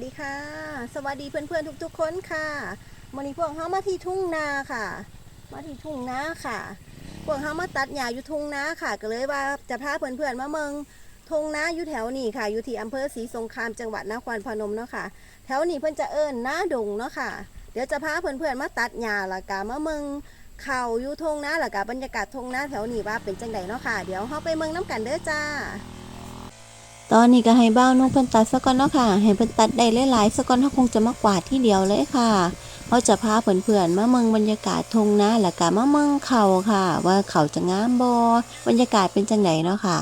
วัสดีค่ะ สวัสดีเพื่อนๆทุกๆคนค่ะวันนี้พวกเขามาที่ทุ่งนาค่ะ มาที่ทุ่งนาค่ะ พวกเขามาตัดหญ้าอยู่ทุ่งนาค่ะ ก็เลยว่าจะพาเพื่อนๆมาเมืองทุ่งนาอยู่แถวนี้ค่ะ อยู่ที่อำเภอศรีสงครามจังหวัดนครพนมเนาะค่ะ แถวนี้เพื่อนจะเอิ้นาดงเนาะค่ะ เดี๋ยวจะพาเพื่อนๆมาตัดหญ้าละกามาเมืองเขาอยู่ทุ่งนาละกาบรรยากาศทุ่งนาแถวนี้ว่าเป็นจังไดเนาะค่ะ เดี๋ยวเขาไปเมืองน้ำกันเด้อจ้า ตอนนี้ก็ให้บ้านุ่งเพิ่นตัดซะก่อนเนาะค่ะ ให้เพิ่นตัดได้หลายๆซะก่อนเขาคงจะมากวาดที่เดียวเลยค่ะเขาจะพาเพื่อนๆมาเมืองบรรยากาศทงนาแล้วก็มาเมืองเขาค่ะ ว่าเขาจะงามบ่บรรยากาศเป็นจังไดเนาะค่ะ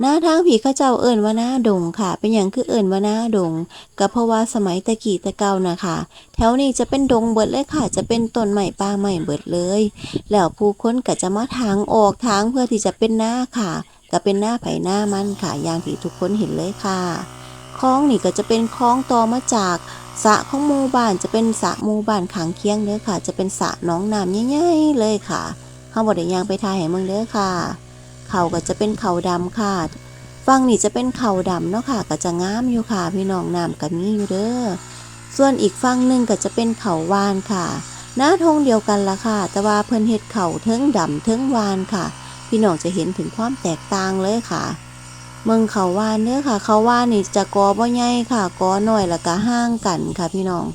หน้าทางผีเข้าเจ้าเอิ้นว่าหน้าดงค่ะ เป็นอย่างคือเอิ้นว่าหน้าดงก็เพราะว่าสมัยตะกี้ตะเก่านะคะ แถวนี้จะเป็นดงเบิดเลยค่ะ จะเป็นต้นไม้ป่าไม้เบิดเลย แล้วผู้คนก็จะมาทางออกทางเพื่อที่จะเป็นหน้าค่ะ ก็เป็นหน้าไผ่หน้ามันค่ะอย่างที่ทุกคนเห็นเลยค่ะคลองนี่ก็จะเป็นคลองต่อมาจากสระของหมู่บ้านจะเป็นสระหมู่บ้านขางเคียงเด้อค่ะ จะเป็นสระน้องน้ำใหญ่ๆเลยค่ะเฮาบดยางไปทายให้เมืองเด้อค่ะ เขาก็จะเป็นเขาดำค่ะฝั่งนี่จะเป็นเขาดำเนาะค่ะก็จะงามอยู่ค่ะ พี่น้องน้ำก็มีอยู่เด้อส่วนอีกฝั่งหนึ่งก็จะเป็นเขาวานค่ะ หน้าทงเดียวกันละค่ะ แต่ว่าเพิ่นเฮ็ดเขาเทิงดำเทิงวานค่ะ พี่น้องจะเห็นถึงความแตกต่างเลยค่ะ เมืองเขาวานเด้อค่ะ เขาวานนี่จะกอบ่ใหญ่ค่ะกอหน้อยแล้วก็ห่างกันค่ะ พี่น้อง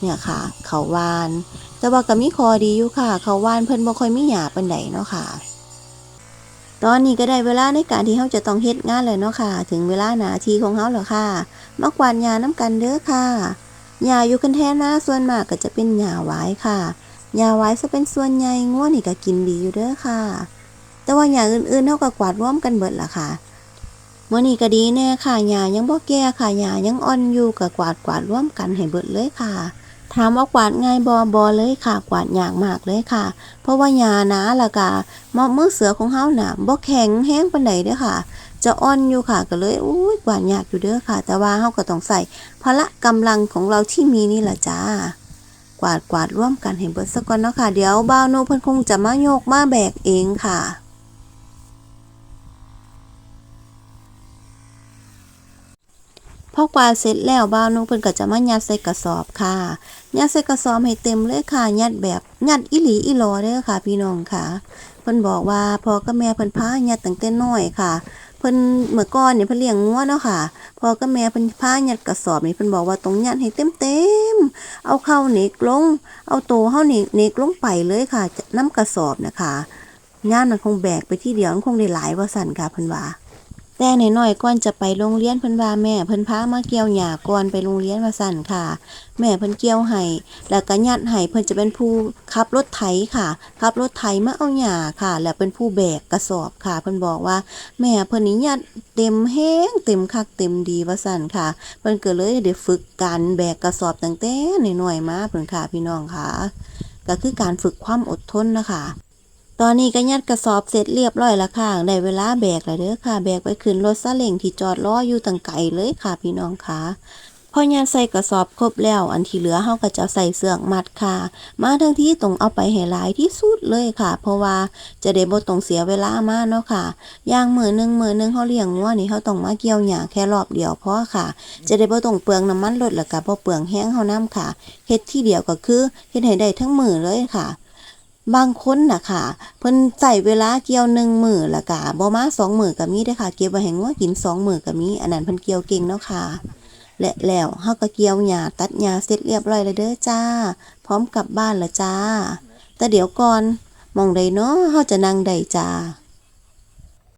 เนี่ยค่ะ เขาวาน แต่ว่าก็มีคอดีอยู่ค่ะ เขาวานเพิ่นบ่ค่อยมีหญ้าปานใดเนาะค่ะ ตอนนี้ก็ได้เวลาในการที่เฮาจะต้องเฮ็ดงานแล้วเนาะค่ะ ถึงเวลาหนาทีของเฮาแล้วค่ะมากวาดหญ้าน้ำกันเด้อค่ะหญ้าอยู่กันแท้น้าส่วนมากก็จะเป็นหญ้าหวายค่ะหญ้าหวายจะเป็นส่วนใหญ่งัวนี่ก็กินดีอยู่เด้อค่ะ แต่ว่าอย่างอื่นๆเท่ากับกวาดร่วมกันเบิดล่ะค่ะมื่อนี้ก็ดีแน่ค่ะหญ้ายังบ่แก่ค่ะหญ้ายังอ่อนอยู่กับกวาดกวาดร่วมกันให้เบิดเลยค่ะถามว่ากวาดง่ายบ่บ่เลยค่ะ กวาดยากมากเลยค่ะ เพราะว่าหญ้านาล่ะค่ะมอมือเสือของเฮาหน่ะบ่แข็งแห้งปานใดเด้อค่ะ จะอ่อนอยู่ค่ะก็เลยอุ้ยกวาดยากอยู่เด้อค่ะ แต่ว่าเฮาก็ต้องใส่พละกำลังของเราที่มีนี่ล่ะจ้ากวาดกวาดร่วมกันให้เบิดซะก่อนเนาะค่ะ เดี๋ยวบ่าวโนเพิ่นคงจะมาโยกมาแบกเองค่ะ พอกวาดเสร็จแล้วบ่าวนุเพิ่นก็จะมายัดใส่กระสอบค่ะยัดใส่กระสอบให้เต็มเลยค่ะยัดแบบยัดอีหลีอีหลอเด้อค่ะ พี่น้องค่ะเพิ่นบอกว่าพอกับแม่เพิ่นพายัดตั้งแต่น้อยค่ะเพิ่นเมื่อก่อนเนี่ยเพิ่นเลี้ยงงัวเนาะค่ะ พอกับแม่เพิ่นพายัดกระสอบนี่เพิ่นบอกว่าต้องยัดให้เต็มๆเอาเข้าเนกลง เอาโตวเฮานี่เนกลงไปเลยค่ะน้ำกระสอบนะคะงานมันคงแบกไปที่เดียวมันคงได้หลายว่าสั่นค่ะเพิ่นว่า แต่น้อยๆก่อนจะไปโรงเรียนเพิ่นว่าแม่เพิ่นพามาเกี่ยวหญ้าก่อนไปโรงเรียนว่าสั่นค่ะ แม่เพิ่นเกี่ยวให้แล้วก็ยัดให้เพิ่นจะเป็นผู้ขับรถไถค่ะขับรถไถมาเอาหญ้าค่ะ แล้วเป็นผู้แบกกระสอบค่ะ เพิ่นบอกว่า แม่เพิ่นนี่ยัดเต็มแห้งเต็มคักเต็มดีว่าสั่นค่ะ เพิ่นก็เลยได้ฝึกการแบกกระสอบตั้งแต่น้อยๆมาเพิ่นค่ะพี่น้องค่ะ ก็คือการฝึกความอดทนนะคะ ตอนนี้ก็ยัดกระสอบเสร็จเรียบร้อยแล้วค่ะ ได้เวลาแบกแล้วเด้อค่ะ แบกไปขึ้นรถซาเล้งที่จอดรออยู่ตั้งไกลเลยค่ะพี่น้องค่ะพอยัดใส่กระสอบครบแล้ว อันที่เหลือเฮาก็จะใส่เสือมัดค่ะ มาทั้งที่ตรงเอาไปให้หลายที่สุดเลยค่ะ เพราะว่าจะได้บ่ต้องเสียเวลามากเนาะค่ะอย่างมือหนึงมือหนึงเฮาเลี้ยงงัวนี่เฮาต้องมาเกี่ยวหญ้าแค่รอบเดียวพอค่ะ จะได้บ่ต้องเปลืองน้ำมันรถแล้วก็บ่เปลืองแห้งเฮานํค่ะเฮ็ดที่เดียวก็คือเฮ็ดให้ได้ทั้งมือเลยค่ะ บางคนน่ะค่ะ เพิ่นใส่เวลาเกี่ยวหนึ่งมือละกะบ่มาสองมือก็มีได้ค่ะ เก็บไว้ให้งัวกินสองมือก็มีอันนั้นเพิ่นเกี่ยวเก่งเนาะค่ะ และแล้วเฮาก็เกี่ยวหญ้าตัดหญ้าเสร็จเรียบร้อยแล้วเด้อจ้า พร้อมกลับบ้านละจ้า แต่เดี๋ยวก่อนมองใดเนาะเฮาจะนั่งใดจ้า